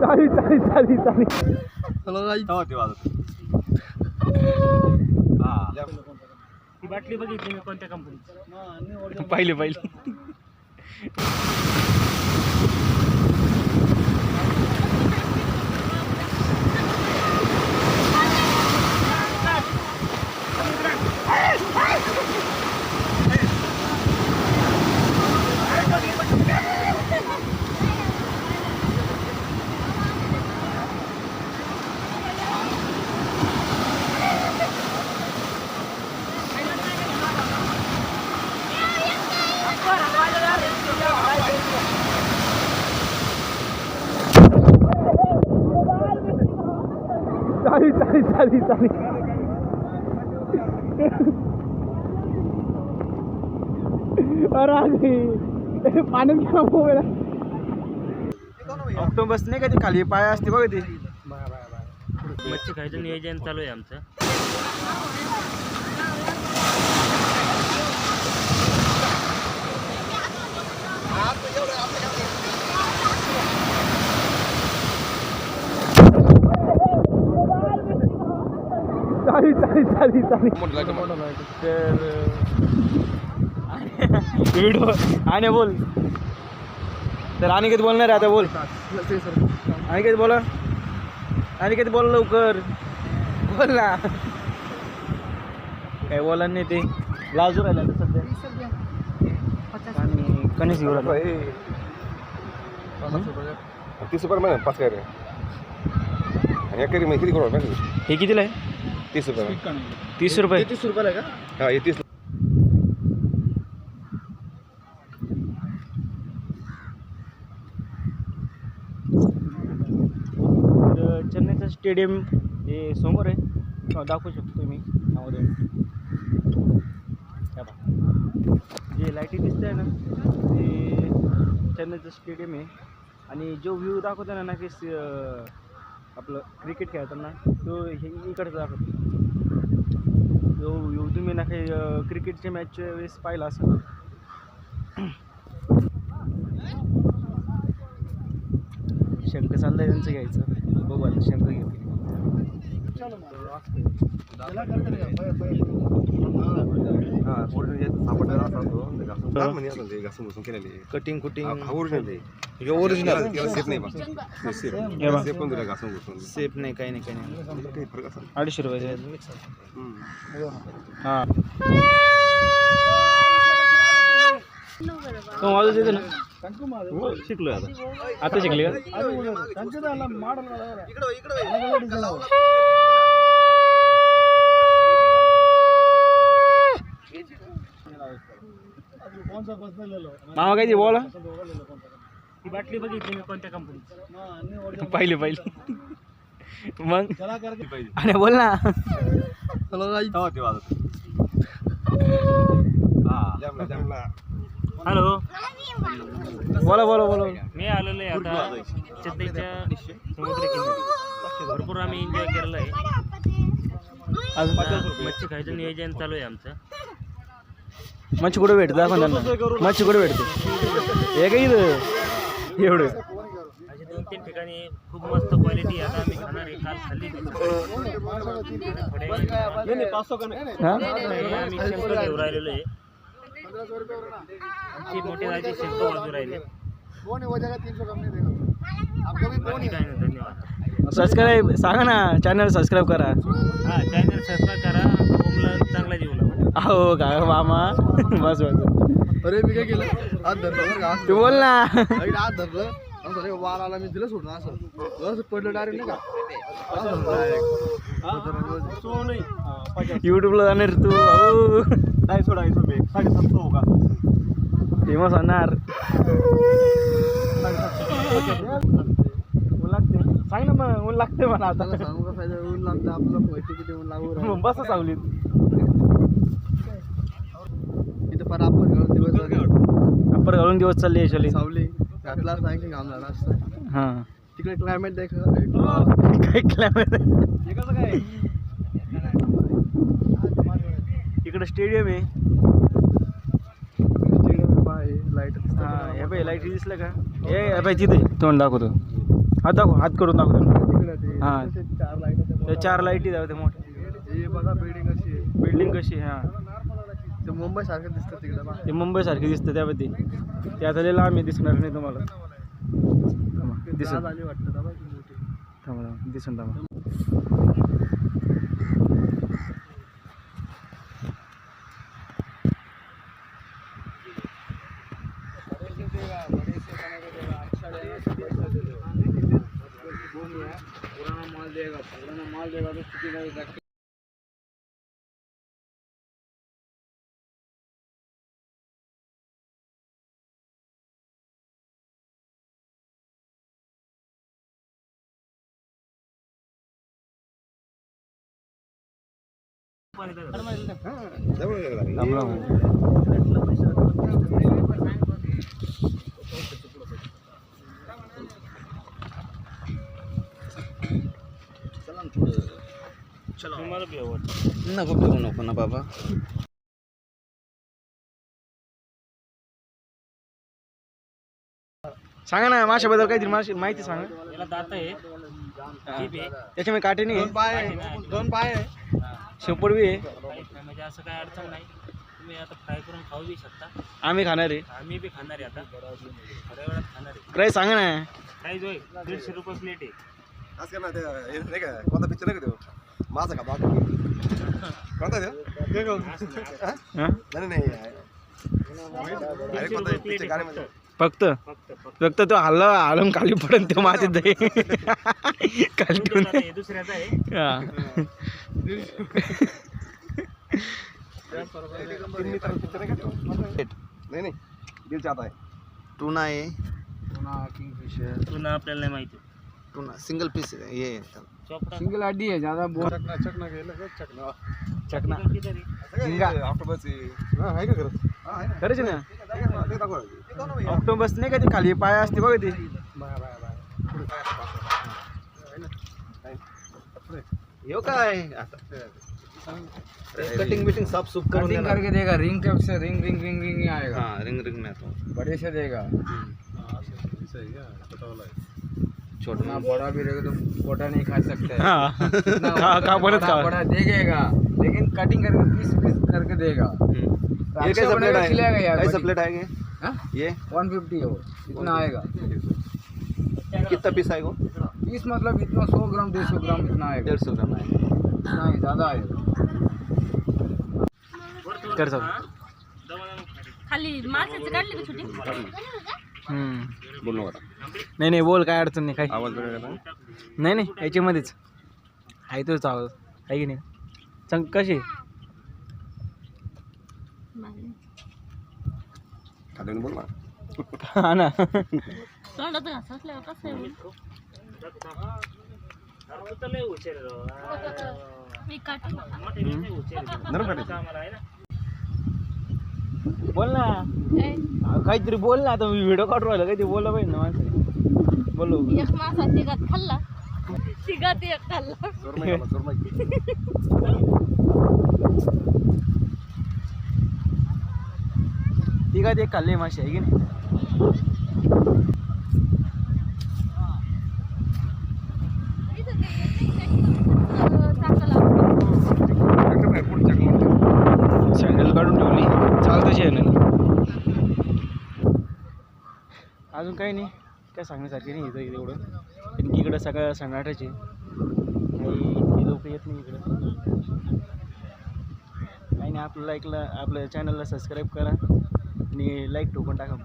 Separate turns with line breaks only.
चाली चाली चाली चाली
ती बाटली बघितली मी कोणत्या कंपनीची
पाहिले पाहिले चाली चाली चाली चाली. अरे पाण्यात का मोबाईल ऑक्टोबस नाही का ती खाली? पाय असते बघ ती.
मच्छी खायचं नियोजन चालू आहे आमचं.
चाली चाली चाली चाली तर व्हिडिओ आणि बोल. तर अनिकेत बोलणार आहे आता बोल. अनिकेत बोला. अनिकेत बोल लवकर. बोल ना. काय बोला नाही ते. लाजू राहिला सध्या. आणि कणीस घेऊ राहिला
तीस रुपये महिना पाच काय रे? आणि किती किती माहिती
हे कितीला आहे?
तीस रुपये
तीस रुपये.
तीस रुपयाला का? हा हे तीस
तर चेन्नईचं स्टेडियम हे समोर आहे. हो, दाखवू शकतो मी. त्यामध्ये हे पहा. जे लाईटी दिसत आहे ना ते चेन्नईचं स्टेडियम आहे. आणि जो व्ह्यू दाखवतो ना ना की स- अं, आपलं क्रिकेट खेळताना तो हे इकडचा दाखवतो. जो व्ह्यू तुम्ही ना काही क्रिकेटच्या मॅचच्या वेळेस पाहिला असं शंख आहे त्यांचं घ्यायचं. बघू आता शंख
घेऊ
कटिंग कुटिंग.
हा ओरिजिनल सेफ नाही
काही नाही काही नाही. अडीचशे रुपये. हां. तो वाजत येते ना
हो, शिकलोय आता.
आता शिकले का? मामा काय ते बोला.
ती बाटली बघितली मी कोणत्या कंपनीची
पाहिले पाहिले. मग? आणि बोल ना.
तेव्हा ते वाजत. हा जमला जमला.
हॅलो.
बोला बोला बोला.
मी आलेलो आहे आता चेन्नईच्या समुद्र किनारी भरपूर आम्ही एन्जॉय केलेलं आहे. आता मच्छी खायचं नियोजन चालू आहे आमचं.
मच्छी कुठे भेटते? दाखव त्यांना. मच्छी कुठे भेटते? हे काय इथं? एवढं.
असे दोन तीन ठिकाणी खूप मस्त क्वालिटी आता आम्ही खाणार आहे. काल खाल्ली. थोडे आम्ही शंकर घेऊन राहिलेलो आहे. आमची मोठी राहायची शंकर राहिले.
सबस्क्राईब सांगा ना चॅनल सबस्क्राईब करा.
हा चॅनल सबस्क्राईब करा. होमला चांगला जीव लावा
हो का मामा. बस बस.
अरे मी काय केलं? आज धरलं बरं का?
तू बोल ना.
आज आज धरलं. असं वार आला मी दिलं सोडून असं. असं पडलं डायरेक्ट नाही का?
युट्यूबला जाणार तू हो
नाही सोडायचो मी साडेसातशे हो का?
फेमस होणार. ऊन लागते. सांग ना मग ऊन लागते मला आता.
सांगू का फायदा? ऊन लागतं आपलं पैसे किती ऊन लागू राहिलं.
मग बस सावलीत.
इथं फार आपण घालून दिवस
अप्पर घालून दिवस चालले याच्याले
सावली घातला सांग की घाम झाला असतं
हां.
तिकडे क्लायमेट देख.
काय क्लायमेट
काय?
इकडं स्टेडियम आहे.
लाइट
हा हे बाई लाइट दिसलं का? ए हे बाई तिथे तोंड दाखवतो. हात दाखव हात करून दाखवतो. हा.
चार लाइट
ते चार लाईटी दाखवते मोठ्या
हे बघा बिल्डिंग अशी आहे.
बिल्डिंग कशी आहे, हा.
ते मुंबई सारखं दिसतं तिकडे बा.
ते मुंबईसारखी दिसतं त्यामध्ये ते आता लय लांब आहे दिसणार नाही तुम्हाला. थांबा,
जहाज आली वाटतं ना बा ती मोठी
थांबा थांबा, दिसन थांबा. थांबला
तुम्हाला बी आवडतं
नको नको ना बाबा
सांगा ना माशाबद्दल काहीतरी माशी माहिती सांगा.
दात आहे.
त्याच्यामध्ये काटे नाही
दोन पाय आहे. दोन पाय आहे.
शेपड बी आहे.
म्हणजे असं काही अडचण नाही. तुम्ही आता फ्राय करून खाऊ बी शकता.
आम्ही खाणार आहे.
आम्ही बी खाणार आहे आता. थोड्या वेळात खाणार आहे.
काय सांगा ना.
काय जो आहे दीडशे रुपये प्लेट आहे.
आज काय हे नाही का कोणता पिक्चर नाही का तो? माझा का बाप कोणता तो? हा?
हा?
नाही नाही अरे
दीडशे
कोणता
रुपये
पिक्चर
प्लेट
गाण्यामध्ये
आहे
फक्त.
फक्त? फक्त
फक्त. तो हल्ला आलम खाली पडन तो मातीत खाली ठेवून
दुसऱ्याचा आहे.
हा.
नाही? नाही दिल चाहता है।
टूना आहे
किंगफिशर
पुन्हा आपल्याला नाही माहिती
टूना सिंगल पीस ये
चोपडा
सिंगल हड्डी है ज़्यादा बोल।
चकना चकना गेलं का चकना।
चकना. झिंगा.
ऑक्टोबस हा। आहे का खरंच हा आहे ना।
खरंच ना? ऑक्टोबस नाही का ते खाली पाय असते बघा ते
बाय बाय बाय। पाय पुढे
यो काय? आता कटिंग बिटिंग साफ़ सुफ करून
कटिंग. करके देगा रिंग कब से रिंग रिंग रिंग रिंग ही आएगा।
हाँ रिंग रिंग में तो।
बड़े से देगा।
है छोटा
बड़ा भी रहेगा तो छोटा नहीं खा सकते। हैं।
खा बोलत
बड़ा देगा लेकिन कटिंग करके पीस पीस करके देगा।
हम्म. ये कैसा प्लेट आएगा? कैसा। प्लेट आएगा?
हाँ?
ये?
वन फिफ्टी हो इतना आएगा।
कितना पीस आएगा?
पीस मतलब इतना सौ ग्राम डेढ़ सौ ग्राम इतना आएगा।
डेढ़ सौ ग्राम आएगा।
इतना ही ज़्यादा आएगा।
कर जाऊ
खाली माणसाची काढली का
हम्म.
बोल नका.
नाही नाही बोल काय अडचण नाही काही
आवाज वेगळा
नाही नाही याच्यामध्येच आहे तोच आवाज. आहे की नाही? सांग कशी?
खाली बोल ना.
हा ना.
तोंडात घास असल्यावर कसं आहे. मी
बोल ना.
ए,
अहो, काहीतरी बोल ना आता मी व्हिडिओ काढू राहिलो काहीतरी बोललं पाहिजे ना माणसं बोलू
एक मासा तिघात खाल्ला. तिघात एक खाल्ला.
ती काय ते खाल्ले माशी आहे की नाही? अजून काही नाही. काय सांगण्यासारखे नाही इथं एवढं. कारण की इकडं सगळं सन्नाटाचे काही इतकी लोक येत नाही इकडं. काही नाही आपलं लाईकला आपल्या चॅनलला सबस्क्राईब करा. आणि लाईक ठोकून टाका.